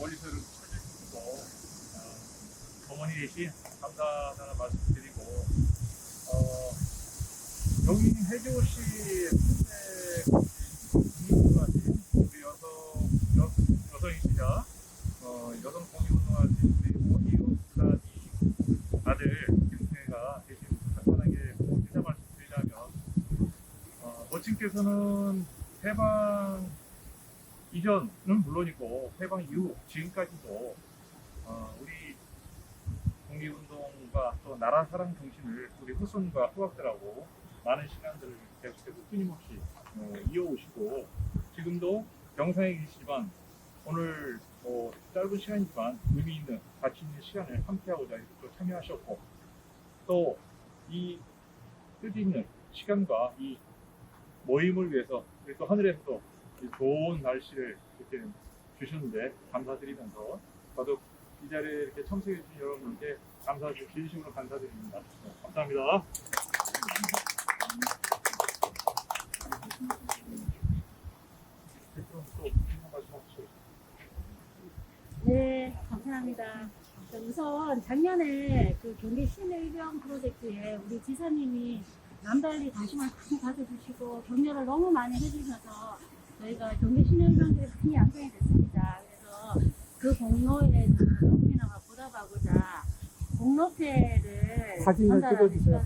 멀리서 이렇게 찾아주시고 어, 어머니 대신 감사하다는 말씀드리고 어, 여기 해주시 국민운동하신 우리 여성 여, 여성이시자 어, 여성 공익 운동하신 우리 오희우 사님 아들 김태가 대신 간단하게 인사 말씀드리자면 어, 모친께서는 해방 이전은 물론이고 해방 이후 지금까지도 어, 우리 독립운동과 또 나라 사랑 정신을 우리 후손과 후학들하고 많은 시간들을 계속해서 끊임없이 어, 이어오시고 지금도 영상에 계시지만 오늘 뭐 짧은 시간이지만 의미 있는 가치 있는 시간을 함께하고자 이렇게 또 참여하셨고 또 이 뜻 있는 시간과 이 모임을 위해서 또 하늘에서도 이 좋은 날씨를 이렇게 주셨는데 감사드리면서 더욱 이 자리에 이렇게 참석해 주신 여러분께 감사 진심으로 감사드립니다. 네, 감사합니다. 네, 감사합니다. 우선 작년에 그 경기 신의병 프로젝트에 우리 지사님이 남달리 관심을 많이 가져주시고 격려를 너무 많이 해주셔서 저희가 경기 신의병들이 많이 양성이 됐습니다. 그래서 그 공로에 국민화가 보답하고자 공로패를 사진을 찍어주세요.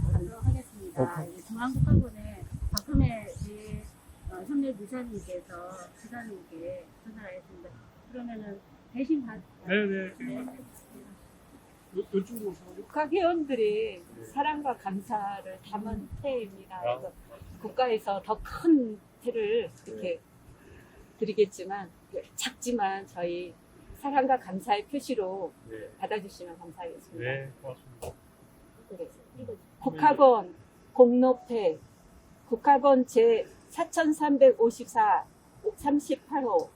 하겠습니다. 네. 이 중앙국가원에 박금혜 지- 어, 선배 지사님께서 지사님께 전달하겠습니다. 그러면은 대신 받 네네. 이쪽으로 오셔가지고. 국가회원들이 사랑과 감사를 담은 태입니다. 아. 그래서 국가에서 더 큰 태를 이렇게 드리겠지만 작지만 저희 사랑과 감사의 표시로 네. 받아주시면 감사하겠습니다. 네, 고맙습니다. 그래서 국학원 공로패 국학원 제 4354 38호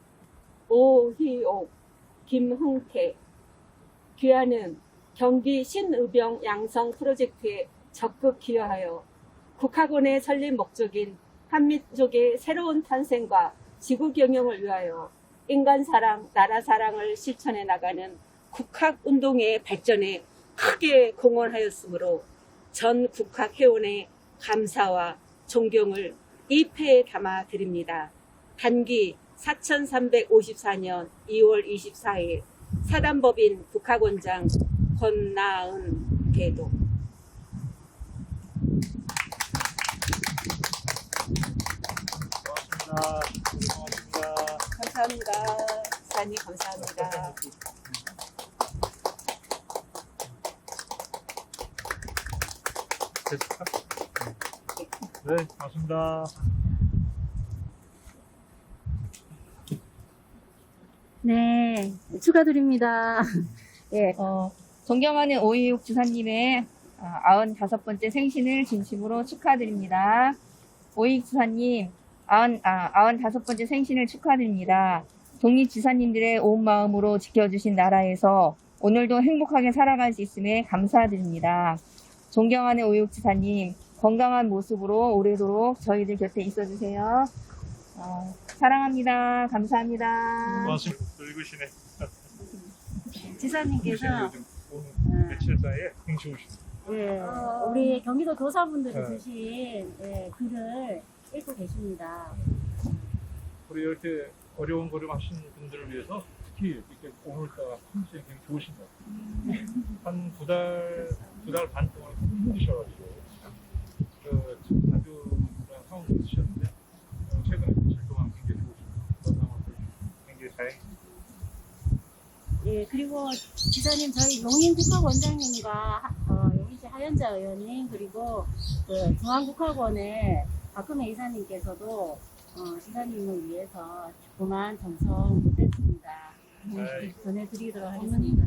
오희옥 김흥태 귀하는 경기 신의병 양성 프로젝트에 적극 기여하여 국학원의 설립 목적인 한민족의 새로운 탄생과 지구 경영을 위하여 인간 사랑, 나라 사랑을 실천해 나가는 국학 운동의 발전에 크게 공헌하였으므로 전 국학 회원의 감사와 존경을 이 패에 담아 드립니다. 단기 4354년 2월 24일 사단법인 국학원장 권나은 계도 고맙습니다. 감사합니다. 사님 감사합니다. 됐을까? 네, 고맙습니다. 네, 축하드립니다. 예, 어, 존경하는 오이육 주사님의 아, 95번째 생신을 진심으로 축하드립니다. 오이육 주사님, 90, 아, 95번째 생신을 축하드립니다. 독립 지사님들의 온 마음으로 지켜주신 나라에서 오늘도 행복하게 살아갈 수 있음에 감사드립니다. 존경하는 오이육 지사님, 건강한 모습으로 오래도록 저희들 곁에 있어주세요. 어, 사랑합니다. 감사합니다. 고맙습니다. 늙으시네. 지사님께서 요즘 오늘 며칠 사이에 행시 오시네. 예, 우리 경기도 교사분들이 네. 주신 예, 글을 읽고 계십니다. 우리 이렇게 어려운 걸음 하시는 분들을 위해서 특히 이렇게 오늘따라 컨디션이 굉장히 좋으신 것 같아요. 한 두 달, 두 달 반 동안 힘드셔가지고, 그, 아주 그런 상황이 있으셨는데, 어, 최근에 며칠 동안 굉장히 좋으신 그런 상황을 굉장히 다행입니다. 예, 그리고 지사님 저희 용인 국학원장님과 하- 어, 용인시 하연자 의원님 그리고 그 중앙국학원의 박근혜 이사님께서도 어, 지사님을 위해서 조그만 정성 못했습니다. 네. 전해드리도록 하겠습니다.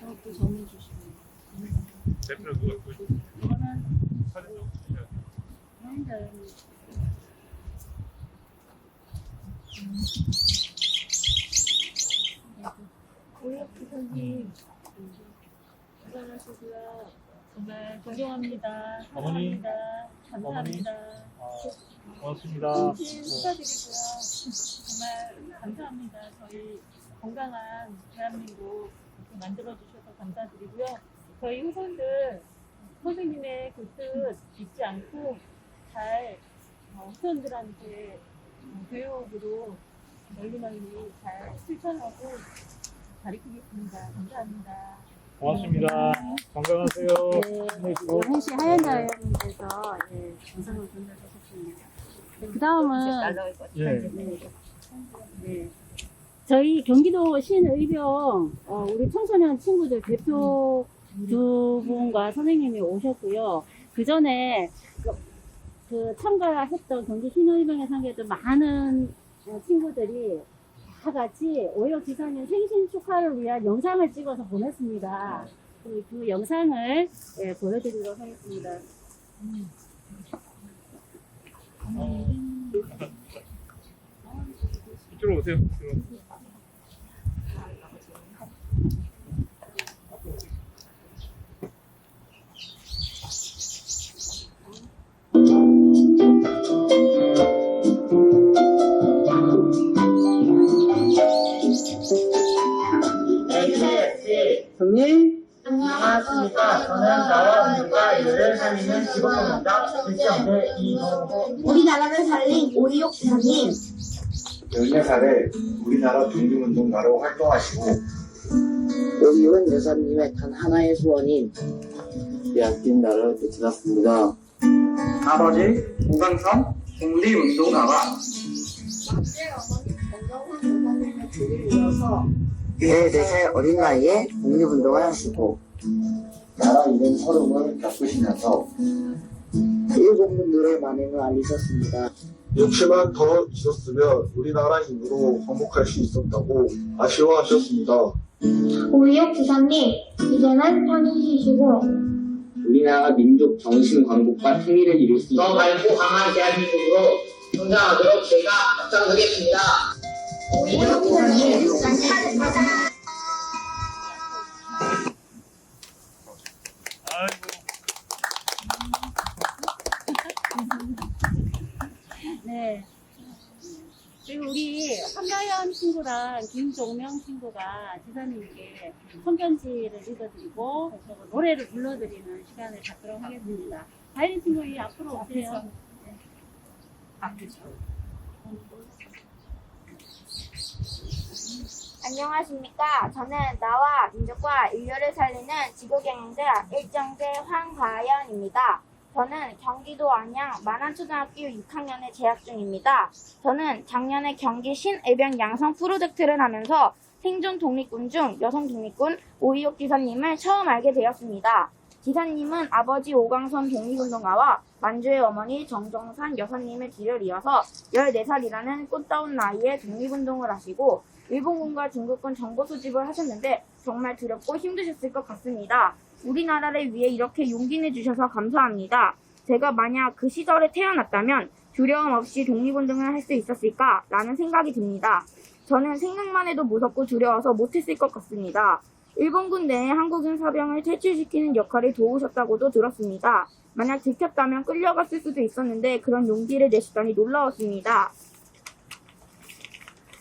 저것도 전해주시면 대표로 누가 그 이거는 사진 좀 주셔야 돼요. 하연자 의원님. 오이육 주사님 수고하셨고요. 정말 존경합니다. 어머니. 사랑합니다. 감사합니다. 아, 고맙습니다. 생신 축하드리고요. 정말 감사합니다. 저희 건강한 대한민국 만들어 주셔서 감사드리고요. 저희 후손들 선생님의 그뜻 잊지 않고 잘 어, 후손들한테 어, 교육으로 널리 널리 잘 실천하고 가르치겠습니다. 감사합니다. 고맙습니다. 건강하세요. 네. 한시 하얀 자연님께서 예, 영상을 전달하셨습니다. 그 다음은 예. 네. 저희 경기도 신의병 어, 우리 청소년 친구들 대표 두 분과 선생님이 오셨고요. 그 전에 그, 그 참가했던 경기 신의병에 참가했던 많은 어, 친구들이 다 같이 오혁 지사님 생신 축하를 위한 영상을 찍어서 보냈습니다. 그, 그 영상을 예, 보여드리도록 하겠습니다. 어, 이쪽으로 오세요. 형님 안녕하십니까. 저는 나와 누가 일을 살리는 직업입니다. 실시연대 이동호. 우리나라를 살린 오이옥 지사님 14살에 우리나라 독립운동가로 활동하시고 오이옥은 여사님의 단 하나의 소원인 빼앗긴 나라를 되찾았습니다. 아버지 오강선 독립운동가가 네, 14살 어린 나이에 독립운동을 하시고 나라 잃은 서름을 겪으시면서 일본군들의 만행을 알리셨습니다. 6시만 더 있었으면 우리나라 힘으로 항복할 수 있었다고 아쉬워하셨습니다. 오이옥 지사님 이제는 편히 쉬시고 우리나라 민족 정신 광복과 통일을 이룰 수 있는 더 밝고 강한 대한민국으로 성장하도록 제가 앞장서겠습니다. 감사합니다. 아이고. 네. 그리고 우리 한가연 친구랑 김종명 친구가 지사님께 손편지를 읽어드리고 또 노래를 불러드리는 시간을 갖도록 하겠습니다. 다인 친구 이 앞으로 오세요. 네. 안녕하십니까. 저는 나와 민족과 인류를 살리는 지구경영대 일정대 황과연입니다. 저는 경기도 안양 만안초등학교 6학년에 재학 중입니다. 저는 작년에 경기 신애병 양성 프로젝트를 하면서 생존 독립군 중 여성 독립군 오이옥 지사님을 처음 알게 되었습니다. 지사님은 아버지 오강선 독립운동가와 만주의 어머니 정정산 여사님의 뒤를 이어서 14살이라는 꽃다운 나이에 독립운동을 하시고 일본군과 중국군 정보 수집을 하셨는데 정말 두렵고 힘드셨을 것 같습니다. 우리나라를 위해 이렇게 용기 내주셔서 감사합니다. 제가 만약 그 시절에 태어났다면 두려움 없이 독립운동을 할 수 있었을까? 라는 생각이 듭니다. 저는 생각만 해도 무섭고 두려워서 못했을 것 같습니다. 일본군 내에 한국인 사병을 퇴출시키는 역할을 도우셨다고도 들었습니다. 만약 들켰다면 끌려갔을 수도 있었는데 그런 용기를 내시다니 놀라웠습니다.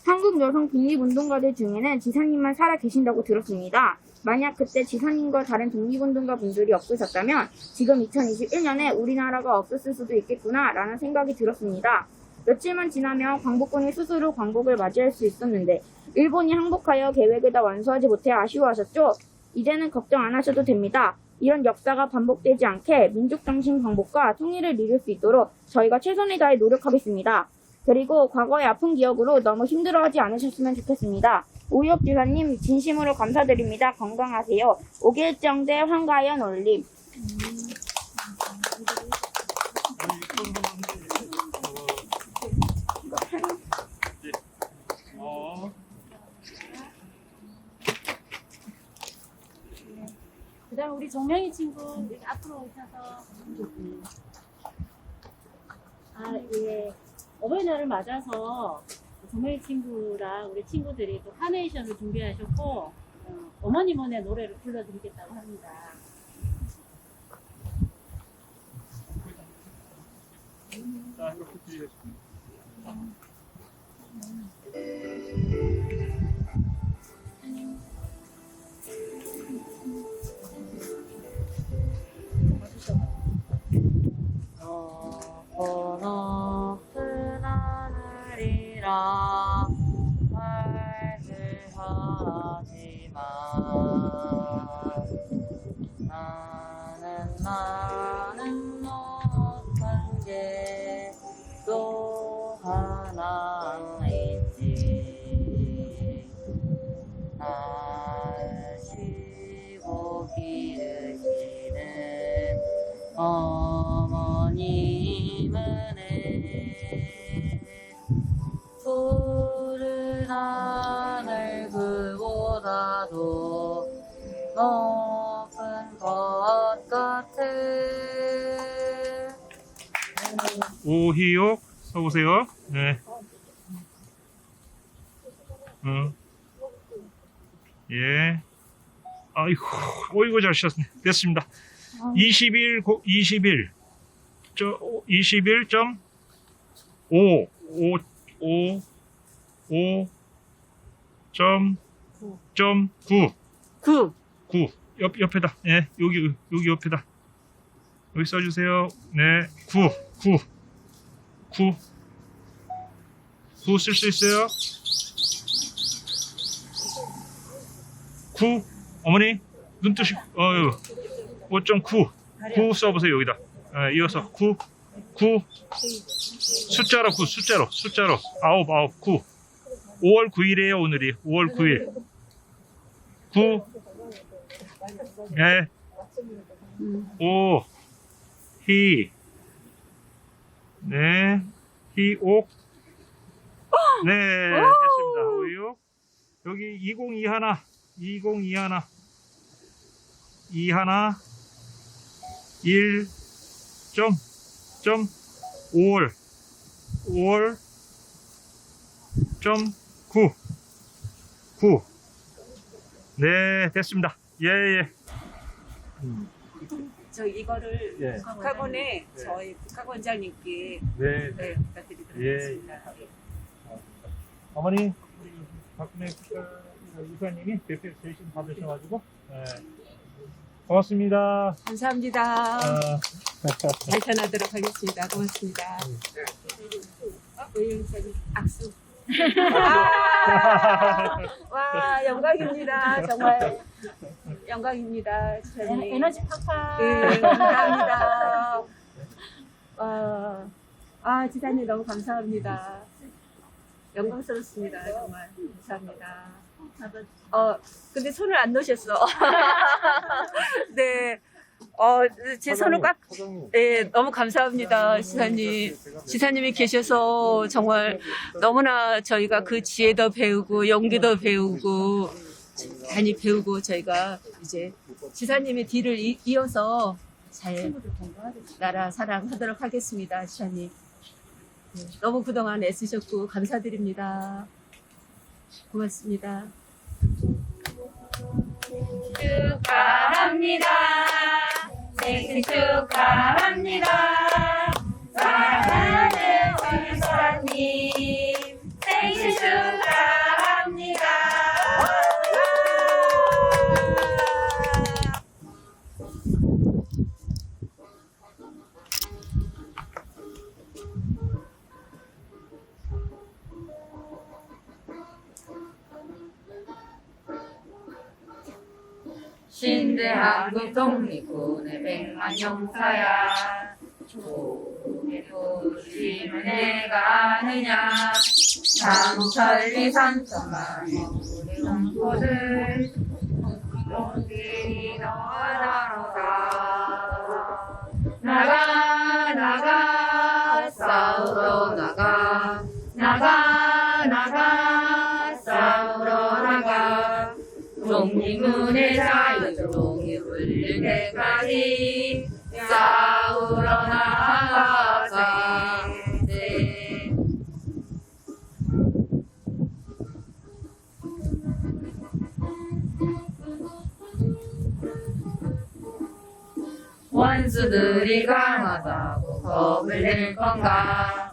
한국 여성 독립운동가들 중에는 지사님만 살아 계신다고 들었습니다. 만약 그때 지사님과 다른 독립운동가 분들이 없으셨다면 지금 2021년에 우리나라가 없었을 수도 있겠구나 라는 생각이 들었습니다. 며칠만 지나면 광복군이 스스로 광복을 맞이할 수 있었는데 일본이 항복하여 계획을 다 완수하지 못해 아쉬워하셨죠? 이제는 걱정 안 하셔도 됩니다. 이런 역사가 반복되지 않게 민족정신 광복과 통일을 이룰 수 있도록 저희가 최선을 다해 노력하겠습니다. 그리고 과거의 아픈 기억으로 너무 힘들어하지 않으셨으면 좋겠습니다. 오유업 지사님 진심으로 감사드립니다. 건강하세요. 오길정대 황가연 올림. 어, 그 다음 우리 정명희 친구 앞으로 오셔서 아, 예. 어버이날을 맞아서 정명희 친구랑 우리 친구들이 또 카네이션을 준비하셨고 어, 어머니만의 노래를 불러드리겠다고 합니다. 자, 이렇게 드리겠습니다. 나 오희옥 써보세요. 네. 응. 예. 아이고, 어이구 잘 치셨네. 됐습니다. 21, 고, 21. 저, 21점 5, 5, 5, 5, 점, 점 9. 9. 9. 옆, 옆에다. 예, 여기, 여기 옆에다. 여기 써주세요. 네, 9, 9. 9. 9 쓸 수 있어요? 9. 어머니, 눈뜨시, 어유 5.9. 9 써보세요, 여기다. 예, 이어서 9. 9. 숫자로 9, 숫자로, 숫자로. 9, 9, 9. 5월 9일이에요, 오늘이. 5월 9일. 9. 예. 5. 희. 네. 희옥. 네, 됐습니다. 오유. 여기 202 하나. 202 하나. 2 하나. 1. 점. 점. 5월. 5월. 점. 9. 9. 네, 됐습니다. 예, 예. 저 이거를 예. 국학원에 네. 저희 국학원장님께 네. 네, 부탁드리도록 예. 하겠습니다. 어머니, 박근혜 이사님이 대표 대신 받으셔가지고, 네. 고맙습니다. 감사합니다. 어, 잘 전하도록 하겠습니다. 고맙습니다. 어, 의원님 악수. 아, 와 영광입니다. 정말 영광입니다. 지사님. 에- 에너지 팍팍. 네, 감사합니다. 와, 아, 지사님 너무 감사합니다. 영광스럽습니다. 정말 감사합니다. 어, 근데 손을 안 놓으셨어. 네. 어, 제 손을 꽉, 네, 너무 감사합니다, 지사님. 지사님이 계셔서 정말 너무나 저희가 그 지혜도 배우고 용기도 배우고 많이 배우고 저희가 이제 지사님의 뒤를 이, 이어서 잘 나라 사랑하도록 하겠습니다, 지사님. 네, 너무 그동안 애쓰셨고 감사드립니다. 고맙습니다. 축하합니다. 생신 축하합니다. 신대한국 독립군의 백만 용사야. 조국의 도심을 내가 아느냐? 삼천리 삼천만 우리 동포들. 동길이 너나로 가 나가 나가 싸우러 나가. 나가 나가 싸우러 나가. 독립문의 자 유 독립을 때까지 싸우러 나가자 네. 원수들이 강하다고 겁을 낼 건가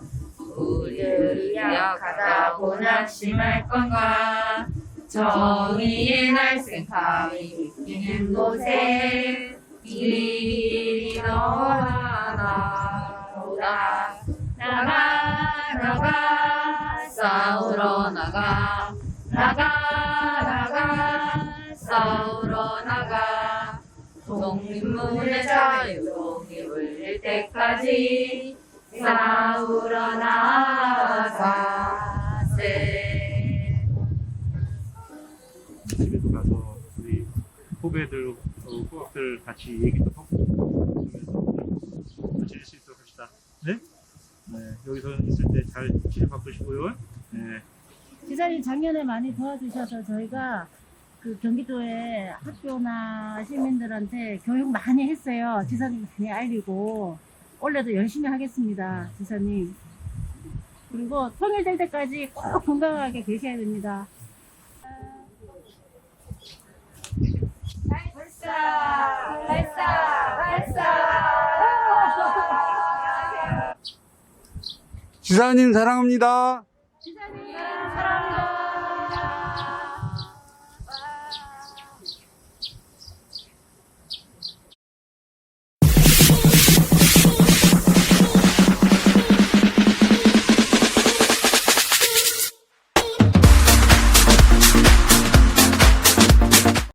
우리들이 약하다고 낙심할 건가 정의의 날생감이 비는 곳에 길이 너와 나로다. 나가 나가 싸우러 나가. 나가 나가 독립문의 자유동이 울릴 때까지 싸우러 나가 세 후배들, 어, 후학들 같이 얘기도 하고 그러면서 지낼 수 있도록 합시다. 네? 네, 여기서 있을 때 잘 치료 바꾸시고요. 네. 지사님 작년에 많이 도와주셔서 저희가 그 경기도의 학교나 시민들한테 교육 많이 했어요. 지사님 많이 알리고 올해도 열심히 하겠습니다. 지사님. 그리고 통일될 때까지 꼭 건강하게 계셔야 됩니다. 발사! 발사! 발사! 지사님 사랑합니다.